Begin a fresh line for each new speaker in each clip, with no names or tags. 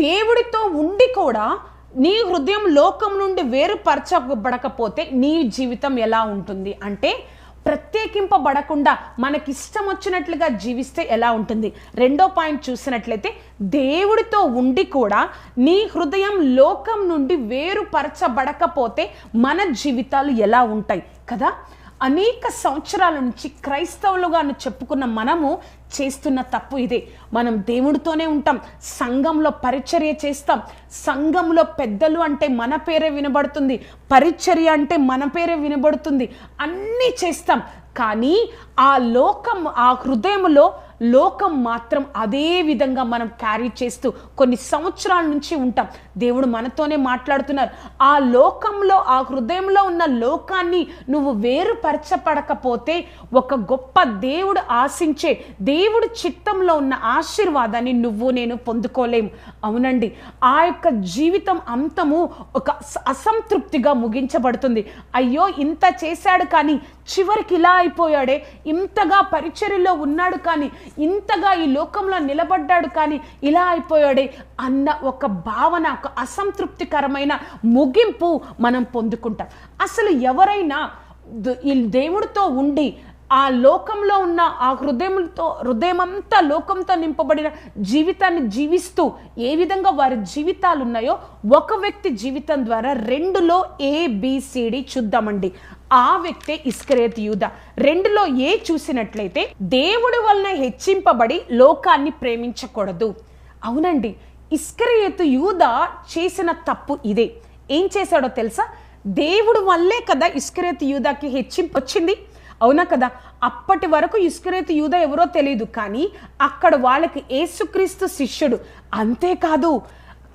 దేవుడితో ఉండి కూడా నీ హృదయం లోకం నుండి వేరుపరచబడకపోతే నీ జీవితం ఎలా ఉంటుంది? అంటే ప్రత్యేకింపబడకుండా మనకిష్టం వచ్చినట్లుగా జీవిస్తే ఎలా ఉంటుంది? రెండో పాయింట్ చూసినట్లయితే దేవుడితో ఉండి కూడా నీ హృదయం లోకం నుండి వేరుపరచబడకపోతే మన జీవితాలు ఎలా ఉంటాయి? కదా? అనేక సంవత్సరాల నుంచి క్రైస్తవులుగా చెప్పుకున్న మనము చేస్తున్న తప్పు ఇదే. మనం దేవుడితోనే ఉంటాం. సంఘంలో పరిచర్య చేస్తాం. సంఘంలో పెద్దలు అంటే మన పేరే వినబడుతుంది. పరిచర్య అంటే మన పేరే వినబడుతుంది. అన్నీ చేస్తాం. కానీ ఆ లోకం ఆ హృదయంలో లోకం మాత్రం అదే విధంగా మనం క్యారీ చేస్తూ కొన్ని సంవత్సరాల నుంచి ఉంటాం. దేవుడు మనతోనే మాట్లాడుతున్నారు. ఆ లోకంలో ఆ హృదయంలో ఉన్న లోకాన్ని నువ్వు వేరుపరచపడకపోతే ఒక గొప్ప దేవుడు ఆశించే దేవుడు చిత్తంలో ఉన్న ఆశీర్వాదాన్ని నువ్వు నేను పొందుకోలేము అవునండి ఆ యొక్క జీవితం అంతము ఒక అసంతృప్తిగా ముగించబడుతుంది. అయ్యో ఇంత చేశాడు కానీ చివరికి ఇలా అయిపోయాడే ఇంతగా పరిచర్యలో ఉన్నాడు కానీ ఇంతగా ఈ లోకంలో నిలబడ్డాడు కానీ ఇలా అయిపోయాడే అన్న ఒక భావన ఒక అసంతృప్తికరమైన ముగింపు మనం పొందుకుంటాం. అసలు ఎవరైనా ఈ దేవుడితో ఉండి ఆ లోకంలో ఉన్న ఆ హృదయంతో హృదయమంతా లోకంతో నింపబడిన జీవితాన్ని జీవిస్తూ ఏ విధంగా వారి జీవితాలు ఉన్నాయో ఒక వ్యక్తి జీవితం ద్వారా రెండులో ఏబిసిడి చూద్దామండి. ఆ వ్యక్తే ఇస్కరేత్ యూద. రెండులో ఏ చూసినట్లయితే దేవుడి వలన హెచ్చింపబడి లోకాన్ని ప్రేమించకూడదు. అవునండి ఇస్కరేతు యూద చేసిన తప్పు ఇదే. ఏం చేశాడో తెలుసా? దేవుడు వల్లే కదా ఇస్కరేతు యూదాకి హెచ్చింపు వచ్చింది అవునా కదా? అప్పటి వరకు ఇస్కరేతు యూద ఎవరో తెలియదు కానీ అక్కడ వాళ్ళకి ఏసుక్రీస్తు శిష్యుడు. అంతేకాదు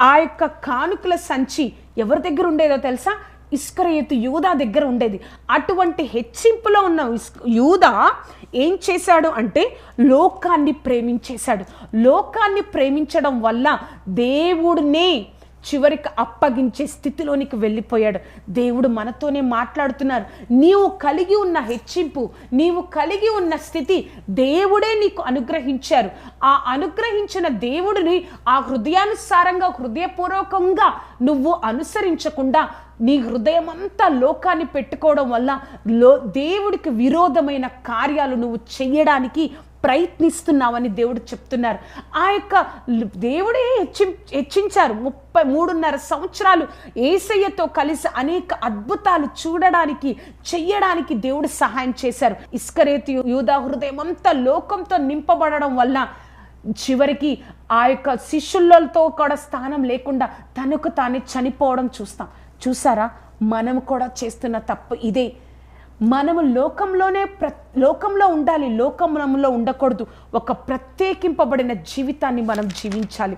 ఆ యొక్క కానుకల సంచి ఎవరి దగ్గర ఉండేదో తెలుసా? ఇస్కరేతు యూదా దగ్గర ఉండేది. అటువంటి హెచ్చింపులో ఉన్న యూదా ఏం చేశాడు అంటే లోకాన్ని ప్రేమించేశాడు. లోకాన్ని ప్రేమించడం వల్ల దేవుడినే చివరికి అప్పగించే స్థితిలోనికి వెళ్ళిపోయాడు. దేవుడు మనతోనే మాట్లాడుతున్నారు. నీవు కలిగి ఉన్న హెచ్చింపు నీవు కలిగి ఉన్న స్థితి దేవుడే నీకు అనుగ్రహించారు. ఆ అనుగ్రహించిన దేవుడిని ఆ హృదయానుసారంగా హృదయపూర్వకంగా నువ్వు అనుసరించకుండా నీ హృదయం అంతా లోకాన్ని పెట్టుకోవడం వల్ల లో దేవుడికి విరోధమైన కార్యాలు నువ్వు చేయడానికి ప్రయత్నిస్తున్నావని దేవుడు చెప్తున్నారు. ఆ యొక్క దేవుడే హెచ్చి హెచ్చించారు. ముప్పై మూడున్నర సంవత్సరాలు ఏసయ్యతో కలిసి అనేక అద్భుతాలు చూడడానికి చెయ్యడానికి దేవుడు సహాయం చేశారు. ఇస్కరేతి యూదా హృదయం అంతా లోకంతో నింపబడడం వల్ల చివరికి ఆ యొక్క శిష్యులతో కూడా స్థానం లేకుండా తనకు తానే చనిపోవడం చూస్తాం. చూసారా? మనం కూడా చేస్తున్న తప్పు ఇదే. మనము లోకంలోనే ప్ర లోకంలో ఉండాలి లోకంలో ఉండకూడదు. ఒక ప్రత్యేకింపబడిన జీవితాన్ని మనం జీవించాలి.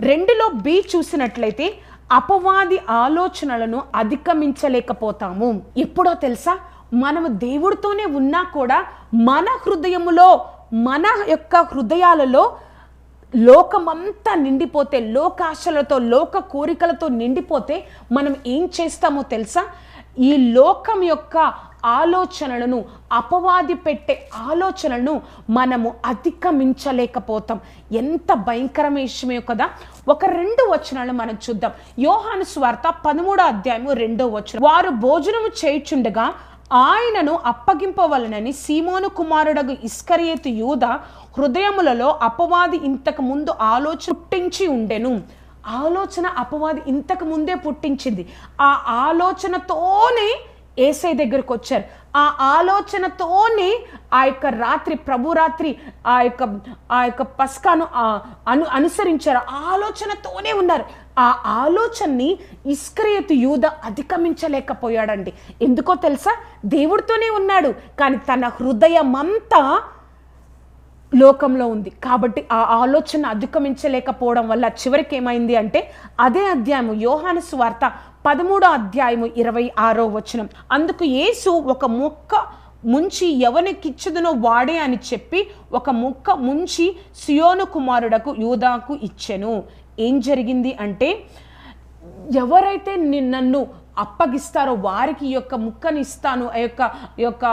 రెండులో బి చూసినట్లయితే అపవాది ఆలోచనలను అధిగమించలేకపోతాము. ఎప్పుడో తెలుసా? మనము దేవుడితోనే ఉన్నా కూడా మన హృదయములో మన యొక్క హృదయాలలో లోకమంతా నిండిపోతే లోకాశలతో లోక కోరికలతో నిండిపోతే మనం ఏం చేస్తామో తెలుసా? ఈ లోకం యొక్క ఆలోచనలను అపవాది పెట్టే ఆలోచనలను మనము అధిగమించలేకపోతాం. ఎంత భయంకరమైన విషయమే కదా. ఒక రెండు వచనాలు మనం చూద్దాం. యోహాను స్వార్త పదమూడో అధ్యాయము రెండో వచనం. వారు భోజనము చేయుచుండగా ఆయనను అప్పగింపవలనని సీమోను కుమారుడగు ఇస్కరియేతు యూద హృదయములలో అపవాది ఇంతకు ముందు ఆలోచన పుట్టించి ఉండెను. ఆలోచన అపవాది ఇంతకు ముందే పుట్టించింది. ఆ ఆలోచనతోనే ఏసై దగ్గరకు వచ్చారు. ఆ ఆలోచనతోనే ఆ యొక్క రాత్రి ప్రభు రాత్రి ఆ యొక్క ఆ యొక్క పస్కాను ఆ, అను అనుసరించారు. ఆ ఆలోచనతోనే ఉన్నారు. ఆ ఆలోచనని ఇస్క్రియతు యూద అధిగమించలేకపోయాడండి. ఎందుకో తెలుసా? దేవుడితోనే ఉన్నాడు. కానీ తన హృదయమంతా లోకంలో ఉంది. కాబట్టి ఆ ఆలోచన అధిగమించలేకపోవడం వల్ల చివరికి ఏమైంది అంటే అదే అధ్యాయం యోహాను స్వార్త పదమూడో అధ్యాయము ఇరవై ఆరో వచనం. అందుకు యేసు ఒక మొక్క ముంచి ఎవనికిచ్చదునో వాడే అని చెప్పి ఒక ముక్క ముంచి సియోను కుమారుడకు యూదాకు ఇచ్చెను. ఏం జరిగింది అంటే ఎవరైతే ని- నన్ను అప్పగిస్తారో వారికి ఈ యొక్క ముక్కని ఇస్తాను ఆ యొక్క ఈ యొక్క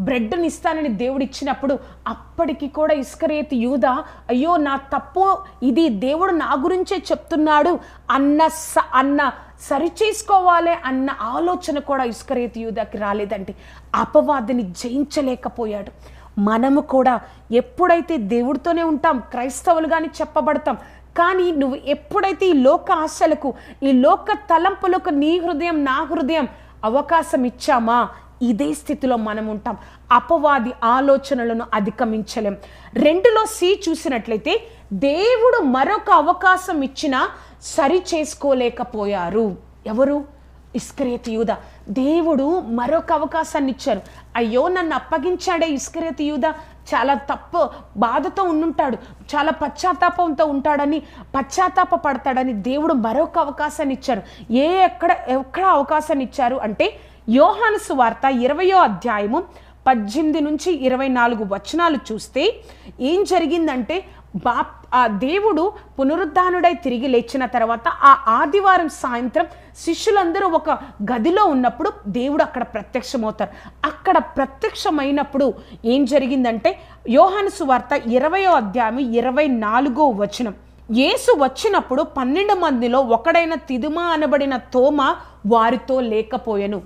బ్రెడ్ని ఇస్తానని దేవుడు ఇచ్చినప్పుడు అప్పటికి కూడా ఇస్కరేతి యూద అయ్యో నా తప్పు ఇది దేవుడు నా గురించే చెప్తున్నాడు అన్న స అన్న సరిచేసుకోవాలి అన్న ఆలోచన కూడా ఇస్కరేతి యూదకి రాలేదండి. అపవాదిని జయించలేకపోయాడు. మనము కూడా ఎప్పుడైతే దేవుడితోనే ఉంటాం క్రైస్తవులుగాని చెప్పబడతాం కానీ నువ్వు ఎప్పుడైతే ఈ లోక ఆశలకు ఈ లోక తలంపులకు నీ హృదయం నా హృదయం అవకాశం ఇచ్చామా? ఇదే స్థితిలో మనం ఉంటాం. అపవాది ఆలోచనలను అధిగమించలేం. రెండులో సి చూసినట్లయితే దేవుడు మరొక అవకాశం ఇచ్చినా సరి చేసుకోలేకపోయారు. ఎవరు? ఇస్కరేతి యూద. దేవుడు మరొక అవకాశాన్ని ఇచ్చారు. అయ్యో నన్ను అప్పగించాడే ఇస్కరేతి యూద. చాలా తప్పు బాధతో ఉండుంటాడు చాలా పశ్చాత్తాపంతో ఉంటాడని పశ్చాత్తాప పడతాడని దేవుడు మరొక అవకాశాన్ని ఇచ్చారు ఏ ఎక్కడ ఎక్కడ అవకాశాన్ని ఇచ్చారు అంటే యోహాను సువార్త ఇరవయో అధ్యాయము పద్దెనిమిది నుంచి ఇరవై నాలుగు వచనాలు చూస్తే ఏం జరిగిందంటే బాప్ ఆ దేవుడు పునరుద్ధానుడై తిరిగి లేచిన తర్వాత ఆ ఆదివారం సాయంత్రం శిష్యులందరూ ఒక గదిలో ఉన్నప్పుడు దేవుడు అక్కడ ప్రత్యక్షమవుతారు. అక్కడ ప్రత్యక్షమైనప్పుడు ఏం జరిగిందంటే యోహాను సువార్త ఇరవయో అధ్యాయం ఇరవై నాలుగో వచనం. యేసు వచ్చినప్పుడు పన్నెండు మందిలో ఒకడైన తిదుమా అనబడిన తోమ వారితో లేకపోయెను.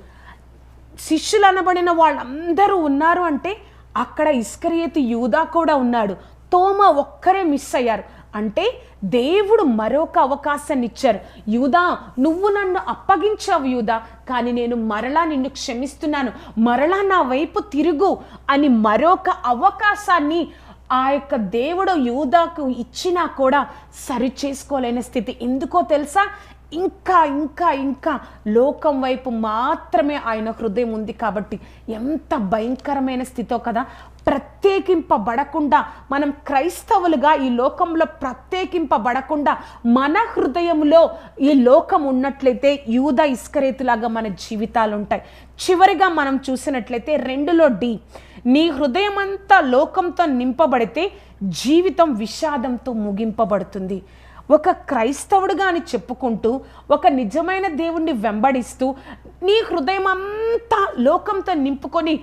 శిష్యులు అనబడిన వాళ్ళందరూ ఉన్నారు అంటే అక్కడ ఇస్కరియతి యూదా కూడా ఉన్నాడు. తోమ ఒక్కరే మిస్ అయ్యారు. అంటే దేవుడు మరొక అవకాశాన్ని ఇచ్చారు యూదా నువ్వు నన్ను అప్పగించావు యూదా కానీ నేను మరలా నిన్ను క్షమిస్తున్నాను. మరలా నా వైపు తిరుగు అని మరొక అవకాశాన్ని ఆ యొక్క దేవుడు యూదాకు ఇచ్చినా కూడా సరి చేసుకోలేని స్థితి. ఎందుకో తెలుసా? ఇంకా ఇంకా ఇంకా లోకం వైపు మాత్రమే ఆయన హృదయం ఉంది కాబట్టి ఎంత భయంకరమైన స్థితో కదా? ప్రత్యేకింపబడకుండా మనం క్రైస్తవులుగా ఈ లోకంలో ప్రత్యేకింపబడకుండా మన హృదయంలో ఈ లోకం ఉన్నట్లయితే యూద ఇస్కరేతులాగా మన జీవితాలు ఉంటాయి చివరిగా మనం చూసినట్లయితే రెండులో డి నీ హృదయం అంతా లోకంతో నింపబడితే జీవితం విషాదంతో ముగింపబడుతుంది. ఒక క్రైస్తవుడుగా అని చెప్పుకుంటూ ఒక నిజమైన దేవుణ్ణి వెంబడిస్తూ నీ హృదయం అంతా లోకంతో నింపుకొని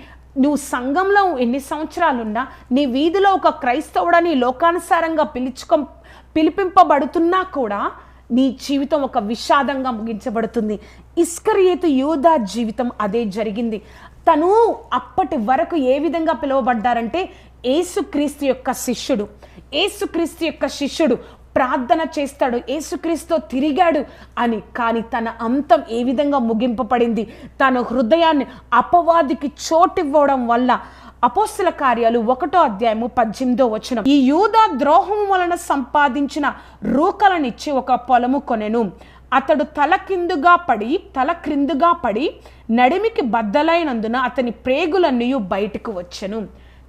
నువ్వు సంఘంలో ఎన్ని సంవత్సరాలున్నా నీ వీధిలో ఒక క్రైస్తవుడని లోకానుసారంగా పిలుచుకో పిలిపింపబడుతున్నా కూడా నీ జీవితం ఒక విషాదంగా ముగించబడుతుంది. ఇస్కరియేతు యూదా జీవితం అదే జరిగింది. తను అప్పటి వరకు ఏ విధంగా పిలువబడ్డారంటే ఏసుక్రీస్తు యొక్క శిష్యుడు. ఏసుక్రీస్తు యొక్క శిష్యుడు ప్రార్థన చేస్తాడు. ఏసుక్రీస్తు తిరిగాడు అని. కానీ తన అంతం ఏ విధంగా ముగింపబడింది? తన హృదయాన్ని అపవాదికి చోటివ్వడం వల్ల అపోస్తుల కార్యాలు ఒకటో అధ్యాయము పద్దెనిమిదో వచనం. ఈ యూద ద్రోహం వలన సంపాదించిన రూకలనిచ్చి ఒక పొలము కొనెను. అతడు తల కిందుగా పడి తల క్రిందుగా పడి నడిమికి బద్దలైనందున అతని ప్రేగులన్నీ బయటకు వచ్చెను.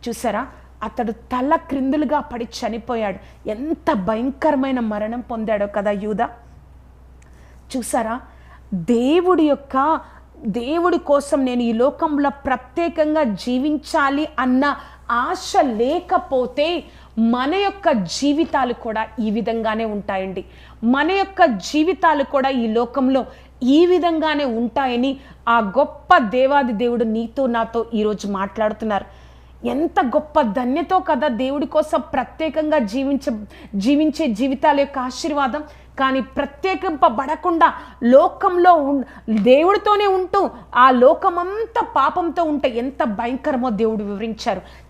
చూసారా? అతడు తల క్రిందులుగా పడి చనిపోయాడు. ఎంత భయంకరమైన మరణం పొందాడో కదా యూద. చూసారా? దేవుడి యొక్క దేవుడి కోసం నేను ఈ లోకంలో ప్రత్యేకంగా జీవించాలి అన్న ఆశ లేకపోతే మన యొక్క జీవితాలు కూడా ఈ విధంగానే ఉంటాయండి. మన యొక్క జీవితాలు కూడా ఈ లోకంలో ఈ విధంగానే ఉంటాయని ఆ గొప్ప దేవాది దేవుడు నీతో నాతో ఈరోజు మాట్లాడుతున్నారు. ఎంత గొప్ప ధన్యతో కదా దేవుడి కోసం ప్రత్యేకంగా జీవించ జీవించే జీవితాల యొక్క ఆశీర్వాదం. కానీ ప్రత్యేకింపబడకుండా లోకంలో ఉ దేవుడితోనే ఉంటూ ఆ లోకమంతా పాపంతో ఉంటే ఎంత భయంకరమో దేవుడు వివరించారు.